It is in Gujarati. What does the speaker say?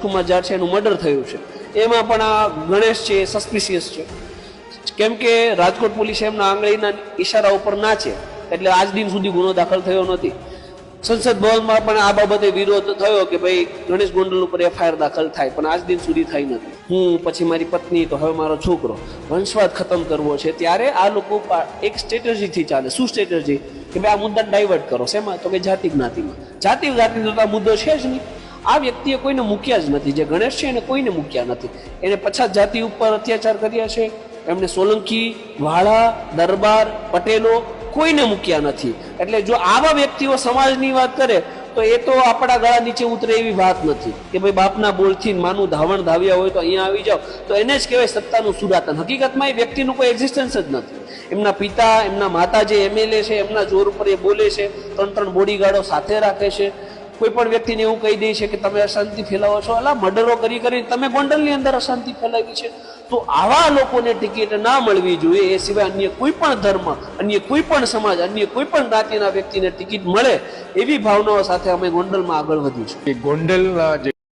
કુમાર જાટ છે એનું મર્ડર થયું છે. એમાં પણ આ ગણેશ છે સસ્પિશિયસ છે. કેમ કે રાજકોટ પોલીસે એમના આંગળીના ઈશારા ઉપર ના છે, એટલે આજ દિન સુધી ગુનો દાખલ થયો નથી. સંસદ ભવનમાં પણ આ બાબતે વિરોધ થયો કે ભાઈ, ગણેશ ગોંડલ ઉપર એફઆઈઆર દાખલ થાય, પણ આજ દિન સુધી થઈ નથી. હું પછી મારી પત્ની, તો હવે મારો છોકરો. વંશવાદ ખતમ કરવો છે, ત્યારે આ લોકો એક સ્ટ્રેટર્જીથી ચાલે. શું સ્ટ્રેટર્જી કે ભાઈ આ મુદ્દાને ડાયવર્ટ કરો. શેમાં? તો કે જાતિ જ્ઞાતિમાં જાતિ જ્ઞાતિનો તો આ મુદ્દો છે જ નહીં. આ વ્યક્તિએ કોઈને મૂક્યા જ નથી. જે ગણેશ છે એને કોઈને મૂક્યા નથી. એને પછાત જાતિ ઉપર અત્યાચાર કર્યા છે. એમણે સોલંકી, વાળા, દરબાર, પટેલો કોઈને મૂક્યા નથી. એટલે જો આવા વ્યક્તિઓ સમાજની વાત કરે, તો એ તો આપણા ગળા નીચે ઉતરે એવી વાત નથી. કે ભાઈ બાપના બોલથી માનું ધાવણ ધાવ્યા હોય તો અહીંયા આવી જાઓ. તો એને જ કહેવાય સત્તાનું સુરાતન. હકીકતમાં એ વ્યક્તિનું કોઈ એક્ઝિસ્ટન્સ જ નથી. એમના પિતા, એમના માતા જે એમએલએ છે, એમના જોર ઉપર એ બોલે છે. ત્રણ ત્રણ બોડીગાર્ડો સાથે રાખે છે. કોઈ પણ વ્યક્તિને એવું કહી દે છે કે તમે અશાંતિ ફેલાવો છો. અલા, મર્ડરો કરી કરી તમે ગોંડલની અંદર અશાંતિ ફેલાવી છે. તો આવા લોકોને ટિકિટ ના મળવી જોઈએ. એ સિવાય અન્ય કોઈ પણ ધર્મ, અન્ય કોઈ પણ સમાજ, અન્ય કોઈ પણ જ્ઞાતિના વ્યક્તિને ટિકિટ મળે એવી ભાવનાઓ સાથે અમે ગોંડલમાં આગળ વધીશું કે ગોંડલના જે